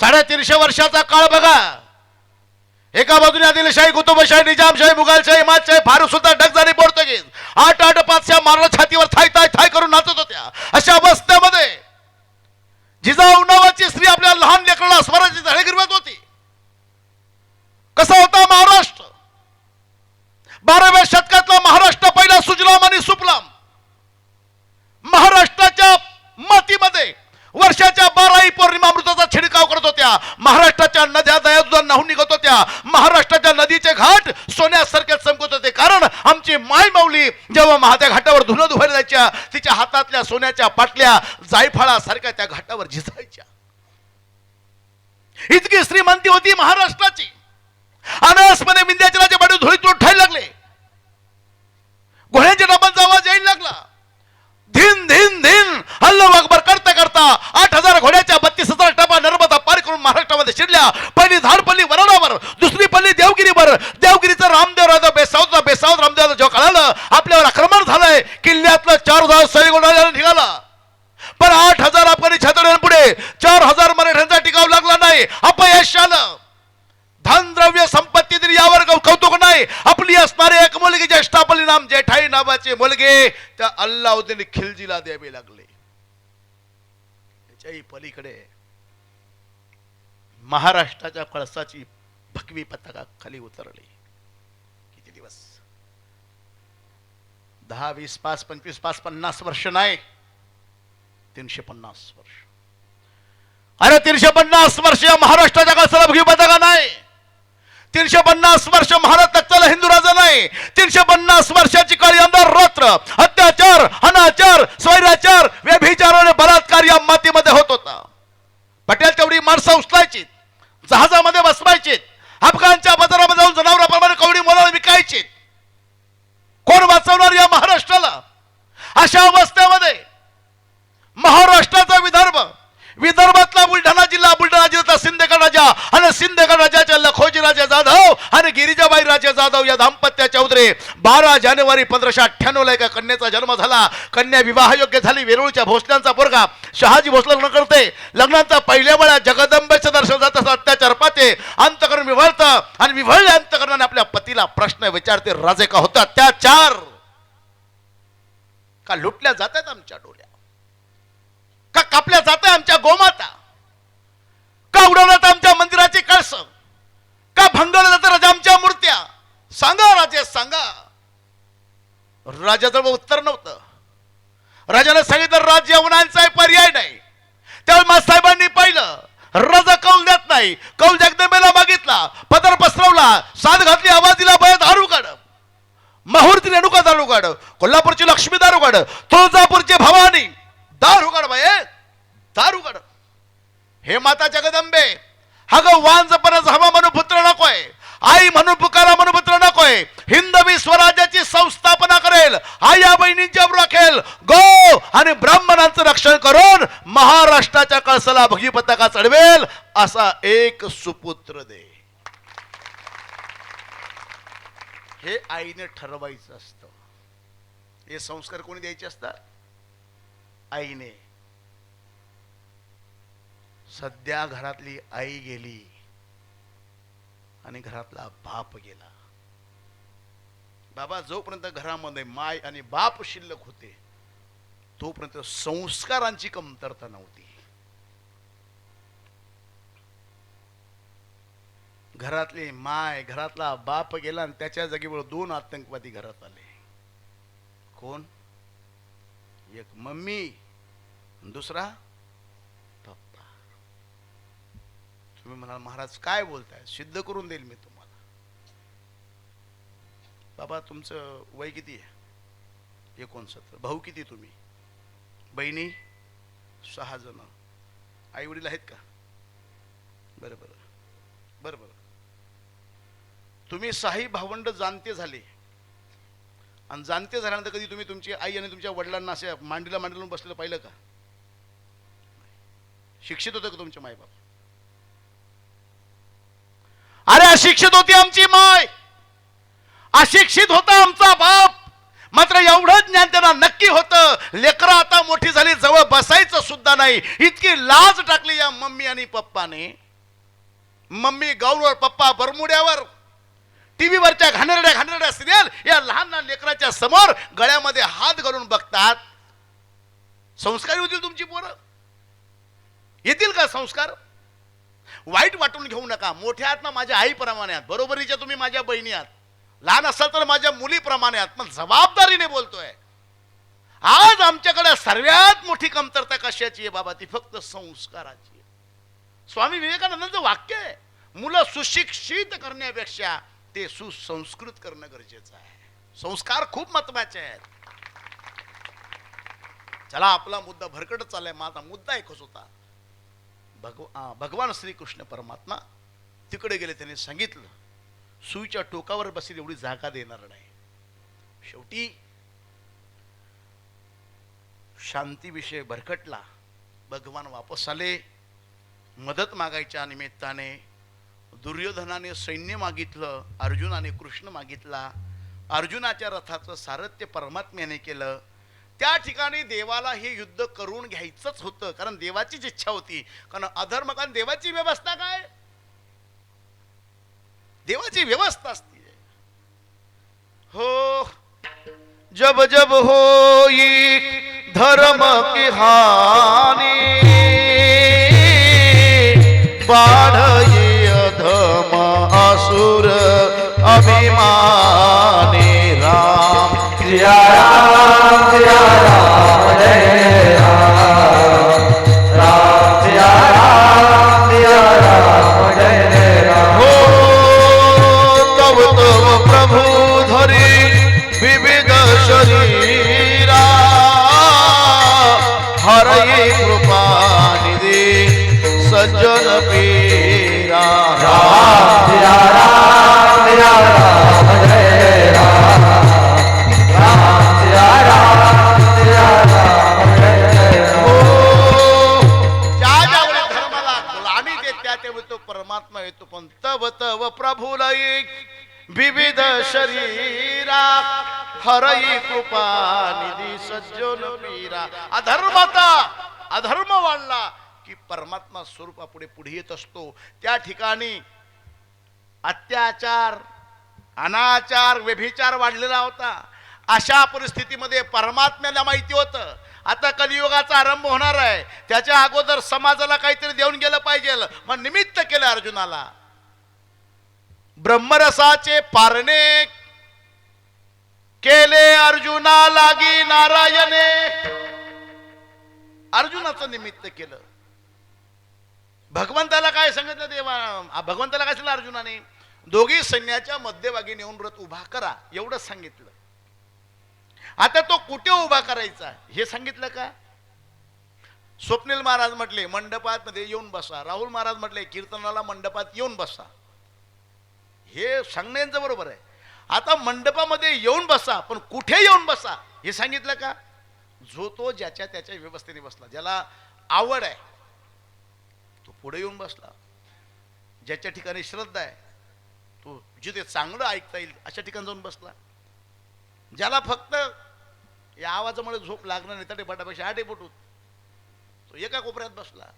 साडेतीनशे वर्षाचा काळ बघा. एका बाजूने आदिलशाही कुतुबशाही निजामशाही मुघलशाही मातशाही फारूक सुद्धा डगजारी पोर्तुगीज. आठ आठ पाचशा मारला छातीवर थाय थाय थाय करून नाचत होत्या. अशा अवस्थेमध्ये जिजाऊ नावाची स्त्री आपल्या लहान लेकराला स्वराची झाडे गिरवत होती. कसा होता महाराष्ट्र? बाराव्या शतकातला महाराष्ट्र पहिला सुजला आणि सुफलाम महाराष्ट्राच्या मातीमध्ये वर्षाच्या बाराही पौर्णिमामृताचा छिडकाव करत होत्या महाराष्ट्राच्या नद्या वाहून निघत होत्या. महाराष्ट्राच्या नदीचे घाट सोन्यासारखे चमकत होते. कारण आमची माय माऊली जेव्हा महात्या घाटावर धुनं धुवायला जायच्या तिच्या हातातल्या सोन्याच्या पाटल्या जायफळासारख्या त्या घाटावर झिजायच्या. इतकी श्रीमंती होती महाराष्ट्राची. अनासपणे विंध्याचलाचे बाडू धुळीत उठायला लागले. नाही. आपली असणारे एक मुलगी ज्येष्ठापली नाम जेठाई नावाचे मुलगे त्या अल्लाउद्दीन खिलजीला द्यावे लागले. त्याच्याही पलीकडे महाराष्ट्राच्या कळसाची भगवी पताका खाली उतरली. किती दिवस? दहा वीस पाच पंचवीस पाच पन्नास वर्ष नाही. तीनशे पन्नास वर्ष. अरे तीनशे पन्नास वर्ष महाराष्ट्राच्या कळसाला भगवी पताका नाही तीनशे पन्नास वर्ष महाराज तख्ताला हिंदू तीनशे पन्नास वर्षाची काळी अंधार रात्र अत्याचार अनाचार स्वैराचार व्यभिचार आणि बलात्कार या मातीमध्ये होत होता पटेल तेवढी माणसं उचलायची जहाजामध्ये बसवायची अफगाणच्या बाजारामध्ये जाऊन जनावरांप्रमाणे कवडी मोलाला विकायची कोण वाचवणार या महाराष्ट्राला अशा अवस्थेमध्ये महाराष्ट्राचा विदर्भ विदर्भातला बुलढाणा जिल्हा बुलढाणा जिल्ह्याचा सिंदगड राजा आणि सिंदगड राजाच्या लखोजी राजे जाधव आणि गिरिजाबाई राजे जाधव या दाम्पत्या चौधरी बारा जानेवारी पंधराशे अठ्ठ्याण्णव ला एका कन्याचा जन्म झाला. कन्या विवाह योग्य झाली. वेरूळच्या भोसल्यांचा पोरगा शहाजी भोसले लग्न करते. लग्नाचा पहिल्या वेळा जगदंबेचं दर्शन जात असं अत्याचार पाहते. अंतकरण विव्हळतं आणि विव्हळल्या अंतकरणाने आपल्या पतीला प्रश्न विचारते राजे का होता अत्याचार? का लुटल्या जात आहेत आमच्या डोळ्या का कापल्या जात आमच्या गोमाता? का उडवण्यात आमच्या मंदिराची कळस का भंगवल्या जातात राजा आमच्या मूर्त्या सांगा राजे सांगा राजाजवळ उत्तर नव्हतं. राजाने सांगितलं राज्य होण्याचा पर्याय नाही. त्यावेळी मासाहेबांनी पाहिलं राजा कौल देत नाही. कौल जगदंबेला मागितला पदर पसरवला साध घातली आवाज दिला बया दारू काढ माहुरती रेणुका दारू काढ कोल्हापूरची लक्ष्मी दारू काढ तुळजापूरची भवानी. दारू काढ बाय दारू काढ हे माता जगदंबे. हा ग वांज या बहिणींच्या राखेल. गो आणि ब्राह्मणांचं रक्षण करून महाराष्ट्राच्या कळसाला भगी पताका चढवेल असा एक सुपुत्र दे. हे आईने ठरवायचं असतं. हे संस्कार कोणी द्यायचे असतात? आईने. सध्या घरातली आई गेली आणि घरातला बाप गेला. बाबा जोपर्यंत घरामध्ये माय आणि बाप शिल्लक होते तोपर्यंत संस्कारांची कमतरता नव्हती. घरातली माय घरातला बाप गेला आणि त्याच्या जागेवर दोन आतंकवादी घरात आले. कोण? एक मम्मी दुसरा पप्पा. तुम्ही म्हणाल महाराज काय बोलताय? सिद्ध करून देईल मी तुम्हाला. बाबा तुमचं वय किती आहे? एकोणसत्तर. भाऊ किती तुम्ही? बहिणी? सहा जण. आई वडील आहेत का? बरं बरं. बरं बरं. तुम्ही साही भावंड जाणते झाले. आणि जाणते झाल्यानंतर कधी तुम्ही तुमची आई आणि तुमच्या वडिलांना असे मांडीला मांडीला बसलेलं पाहिलं का? शिक्षित होतं का तुमचे मायबाप? अरे अशिक्षित होती आमची माय! अशिक्षित होता आमचा बाप. मात्र एवढं ज्ञान त्यांना नक्की होतं. लेकरं आता मोठी झाली जवळ बसायचं सुद्धा नाही. इतकी लाज टाकली या मम्मी आणि पप्पाने. मम्मी गौरवर पप्पा बरमुड्यावर. टीव्हीवरच्या घाणेरड्या घाणेरड्या सिरियल या लहान लहान लेकराच्या समोर गळ्यामध्ये हात घालून बघतात. संस्कारी होतील तुमची पोरं? येतील का संस्कार? वाईट वाटून घेऊ नका. मोठ्या आहात ना माझ्या आईप्रमाणे आहात. बरोबरीच्या तुम्ही माझ्या बहिणी आहात. लहान असाल तर माझ्या मुलीप्रमाणे आत्मा जबाबदारीने बोलतोय. आज आमच्याकडे सर्वात मोठी कमतरता कशाची आहे बाबा? ती फक्त संस्काराची आहे. स्वामी विवेकानंदांचं वाक्य आहे मुलं सुशिक्षित करण्यापेक्षा ते सुसंस्कृत करणं गरजेचं आहे. संस्कार खूप महत्त्वाचे आहेत. चला आपला मुद्दा भरकटच चाललाय. माझा मुद्दा एकच होता. भगव भगवान श्रीकृष्ण परमात्मा तिकडे गेले त्याने सांगितलं सुईच्या टोकावर बसेल एवढी जागा देणार नाही. शेवटी शांतीविषय भरकटला. भगवान वापस आले. मदत मागायच्या निमित्ताने दुर्योधनाने सैन्य मागितलं अर्जुनाने कृष्ण मागितला. अर्जुनाच्या रथाचं सारथ्य परमात्म्याने केलं. त्या ठिकाणी देवाला हे युद्ध करून घ्यायचंच होतं कारण देवाचीच इच्छा होती. कारण अधर्म कारण देवाची व्यवस्था काय? देवाची व्यवस्था असते. हो जब जब होई धर्म की हानी बाढ़ अधम असुर अभिमानी राम। जिया राम जिया राम। हरई कृपा सज्जन पीरा राम। राम राम जय राम धर्माला त्या परमात्मा येतो. पण तव तव प्रभुलई विविध शरीरा हरई कृपा निधी सज्जन पीरा अधर्माचा अधर्म वाढला की परमात्मा स्वरूपापुढे पुढे येत असतो. त्या ठिकाणी अत्याचार अनाचार व्यभिचार वाढलेला होता. अशा परिस्थितीमध्ये परमात्म्याला माहिती होतं आता कलियुगाचा आरंभ होणार आहे. त्याच्या अगोदर समाजाला काहीतरी देऊन गेलं पाहिजे. मग निमित्त केलं अर्जुनाला. ब्रह्मरसाचे पारणे केले अर्जुना लागी नारायणे. अर्जुनाचं निमित्त केलं. भगवंताला काय सांगितलं देवा? भगवंताला काय सांगितलं अर्जुनाने? दोघी सैन्याच्या मध्यभागी नेऊन रथ उभा करा एवढंच सांगितलं. आता तो कुठे उभा करायचा? हे सांगितलं का? स्वप्नील महाराज म्हटले मंडपात मध्ये येऊन बसा. राहुल महाराज म्हटले कीर्तनाला मंडपात येऊन बसा. हे सांगण्याचं बरोबर आहे. आता मंडपामध्ये येऊन बसा पण कुठे येऊन बसा? हे सांगितलं का? जो तो ज्याच्या त्याच्या व्यवस्थेने बसला ज्याला आवड आहे तो पुढे येऊन बसला. ज्याच्या ठिकाणी श्रद्धा आहे तो जिथे चांगलं ऐकता येईल अशा ठिकाणी जाऊन बसला. ज्याला फक्त या आवाजामुळे झोप लागणार नाही तटे बटापेक्षा आठे पटूत तो एका कोपऱ्यात बसला.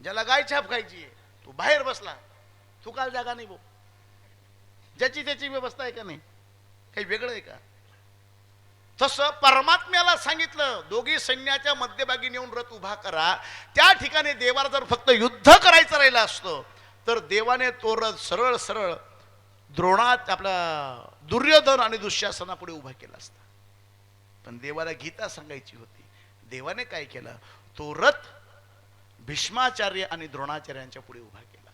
ज्याला गाय छाप खायची आहे तो बाहेर बसला. तू काल जागा नाही भाऊ ज्याची त्याची व्यवस्था आहे का नाही? काही वेगळं आहे का? तसं परमात्म्याला सांगितलं दोघी सैन्याच्या मध्यभागी नेऊन रथ उभा करा. त्या ठिकाणी देवाला जर फक्त युद्ध करायचं राहिलं असतं तर देवाने तो रथ सरळ सरळ द्रोणात आपला दुर्योधन आणि दुःशासनापुढे उभा केला असता. पण देवाला गीता सांगायची होती. देवाने काय केलं? तो रथ भीष्माचार्य आणि द्रोणाचार्यांच्या पुढे उभा केला.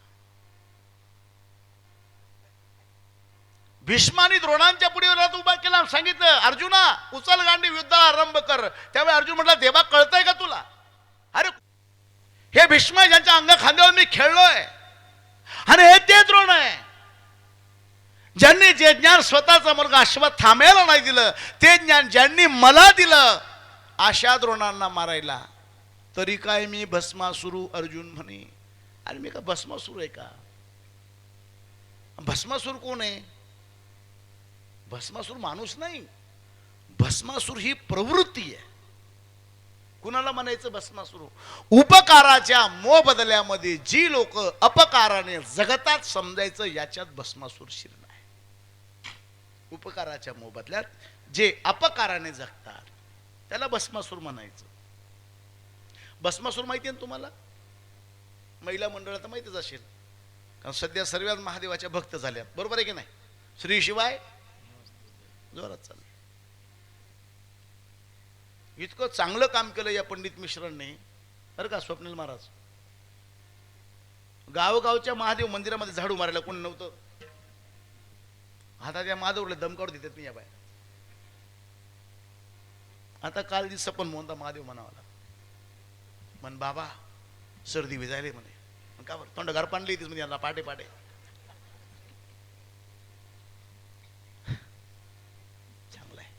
भीष्माने द्रोणांच्या पुढे उभा केला. सांगितलं अर्जुना उचल गांडी युद्ध आरंभ कर. त्यावेळी अर्जुन म्हटला देवा कळतंय का तुला? अरे हे भीष्म ज्यांच्या अंग खांद्यावर मी खेळलोय. आणि हे ते द्रोण आहे. ज्यांनी जे ज्ञान स्वतःचा मुलगा अश्वत्थाम्याला नाही दिलं ते ज्ञान ज्यांनी मला दिलं अशा द्रोणांना मारायला. तरी काय मी भस्मासुरू अर्जुन म्हणे? आणि मी का भस्मासूर आहे का? भस्मासूर कोण आहे? भस्मासूर माणूस नाही. भस्मासूर ही प्रवृत्ती आहे. कुणाला म्हणायचं भस्मासूर? उपकाराच्या मोबदल्यामध्ये जी लोक अपकाराने जगतात समजायचं याच्यात भस्मासूर शिरण आहे. उपकाराच्या मोबदल्यात जे अपकाराने जगतात त्याला भस्मासूर म्हणायचं. भस्मासूर माहिती आहे ना तुम्हाला? महिला मंडळात माहितीच असेल. कारण सध्या सर्वात महादेवाच्या भक्त झाल्यात. बरोबर आहे की नाही? श्री शिवाय जोरात चाललं इतकं चांगलं काम केलं या पंडित मिश्रांनी बरं का स्वप्नील महाराज? गावगावच्या महादेव मंदिरामध्ये झाडू मारायला कोण नव्हतं. आता त्या महादेवला दमकावर देतात नाही या बाय. आता काल दिवसा पण म्हणता महादेव म्हणावाला म्हण बाबा सर्दी विजायले म्हणे. का बरं? तोंड घर पाणली येतेच म्हणजे यांना पाटे पाटे चांगला आहे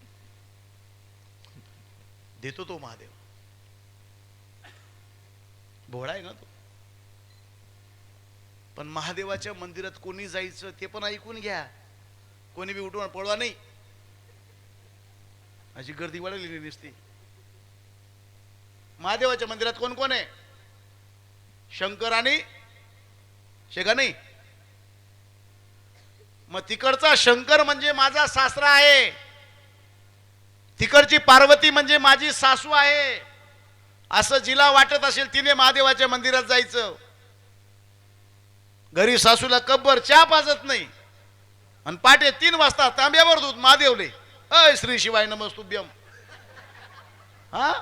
देतो तो महादेव. भोळा आहे ना तो? पण महादेवाच्या मंदिरात कोणी जायचं ते पण ऐकून घ्या. कोणी बी उठून पळवा नाही. अशी गर्दी वाढवलेली नसती. महादेवाच्या मंदिरात कोण कोण आहे? शंकर आणि शेगा नाही. मग तिकडचा शंकर म्हणजे माझा सासरा आहे. तिकडची पार्वती म्हणजे माझी सासू आहे. असं जिला वाटत असेल तिने महादेवाच्या मंदिरात जायचं. घरी सासूला कब्बर चहा पाजत नाही. आणि पाटे तीन वाजता तांब्यावर दूध महादेवले. अय श्री शिवाय नमस्तुभ्यम. हा?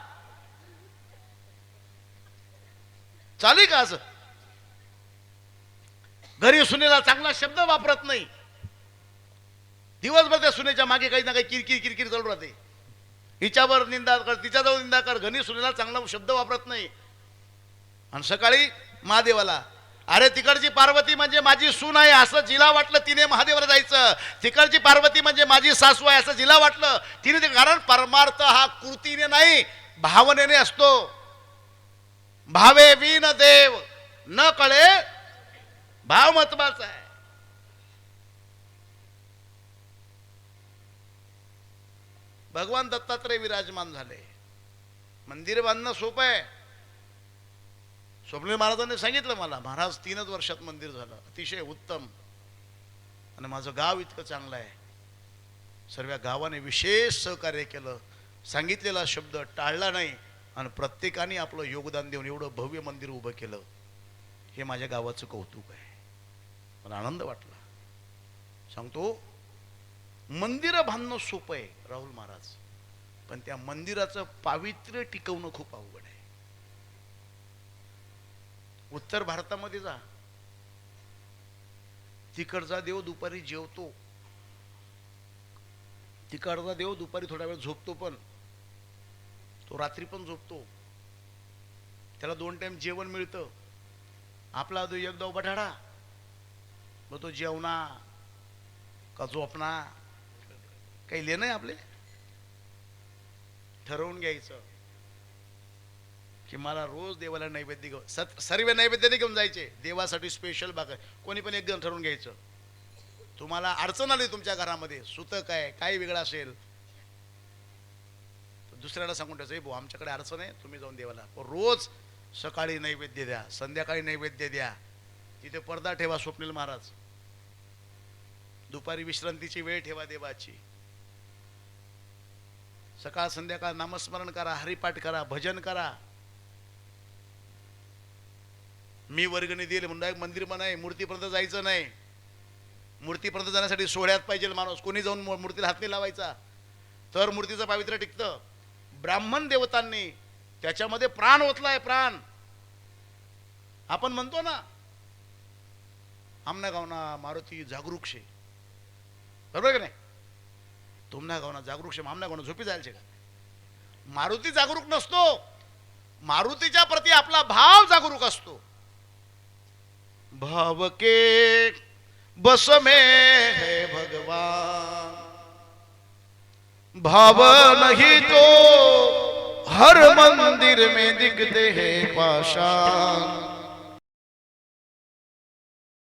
चालेल का असं? घरी सुनेला चांगला शब्द वापरत नाही. दिवसभर त्या सुनेच्या मागे काही ना काही किरकिर किरकिर चालू राहते. हिच्यावर निंदा कर तिच्याजवळ निंदा कर. घनी सुनेला चांगला शब्द वापरत नाही. आणि सकाळी महादेवाला अरे तिकडची पार्वती म्हणजे माझी सून आहे असं जिला वाटलं तिने महादेवाला जायचं. तिकडची पार्वती म्हणजे माझी सासू आहे असं जिला वाटलं. तिने ते कारण परमार्थ हा कृतीने नाही भावनेने असतो. भावे विन देव न कळे भाव महत्त्वाचा आहे. भगवान दत्तात्रय विराजमान झाले. मंदिर बांधणं सोपं आहे. स्वप्नील महाराजांनी सांगितलं मला महाराज तीनच वर्षात मंदिर झालं. अतिशय उत्तम. आणि माझं गाव इतकं चांगलं आहे. सर्व गावाने विशेष सहकार्य केलं. सांगितलेला शब्द टाळला नाही. आणि प्रत्येकाने आपलं योगदान देऊन एवढं भव्य मंदिर उभं केलं. हे माझ्या गावाचं कौतुक आहे. मला आनंद वाटला. सांगतो मंदिर बांधणं सोपं आहे राहुल महाराज. पण त्या मंदिराचं पावित्र्य टिकवणं खूप अवघड आहे. उत्तर भारतामध्ये जा. तिकडचा देव दुपारी जेवतो. तिकडचा देव दुपारी थोडा वेळ झोपतो पण तो रात्री पण झोपतो. त्याला दोन टाइम जेवण मिळतं. आपला जो एकदा बटाडा मग तो जेवणा का झोपणा? काही लेणं आहे आपले? ठरवून घ्यायचं. की मला रोज देवाला नैवेद्य घेऊन सत सर्व नैवेद्य नाही घेऊन जायचे. देवासाठी स्पेशल बाग कोणी पण एकदम ठरवून घ्यायचं. तुम्हाला अडचण आली तुमच्या घरामध्ये सुतक आहे काय वेगळं असेल. दुसऱ्याला सांगून ठेवायचं भाऊ आमच्याकडे अडचण आहे तुम्ही जाऊन देवाला. पण रोज सकाळी नैवेद्य द्या संध्याकाळी नैवेद्य द्या. तिथे पडदा ठेवा स्वप्नील महाराज. दुपारी विश्रांतीची वेळ ठेवा देवाची. सकाळ संध्याकाळ नामस्मरण करा हरिपाठ करा भजन करा. मी वर्गणी देईल म्हणून एक मंदिर पण मूर्तीपर्यंत जायचं नाही. मूर्तीपर्यंत जाण्यासाठी सोहळ्यात पाहिजे माणूस कोणी जाऊन मूर्तीला हात नाही लावायचा. तर मूर्तीचं पावित्र्य टिकतं. ब्राह्मण देवतांनी त्याच्यामध्ये प्राण ओतलाय प्राण. आपण म्हणतो ना आमना गावना मारुती जागरूक शे. बरोबर का नाही? तुमना गावना जागरूक शे आमना गावना झोपी जायचे का? मारुती जागरूक नसतो. मारुतीच्या प्रती आपला भाव जागरूक असतो. भाव के बस मे है भगवान. भाव नहीं तो हर मंदिर में दिखते हैं पाषाण.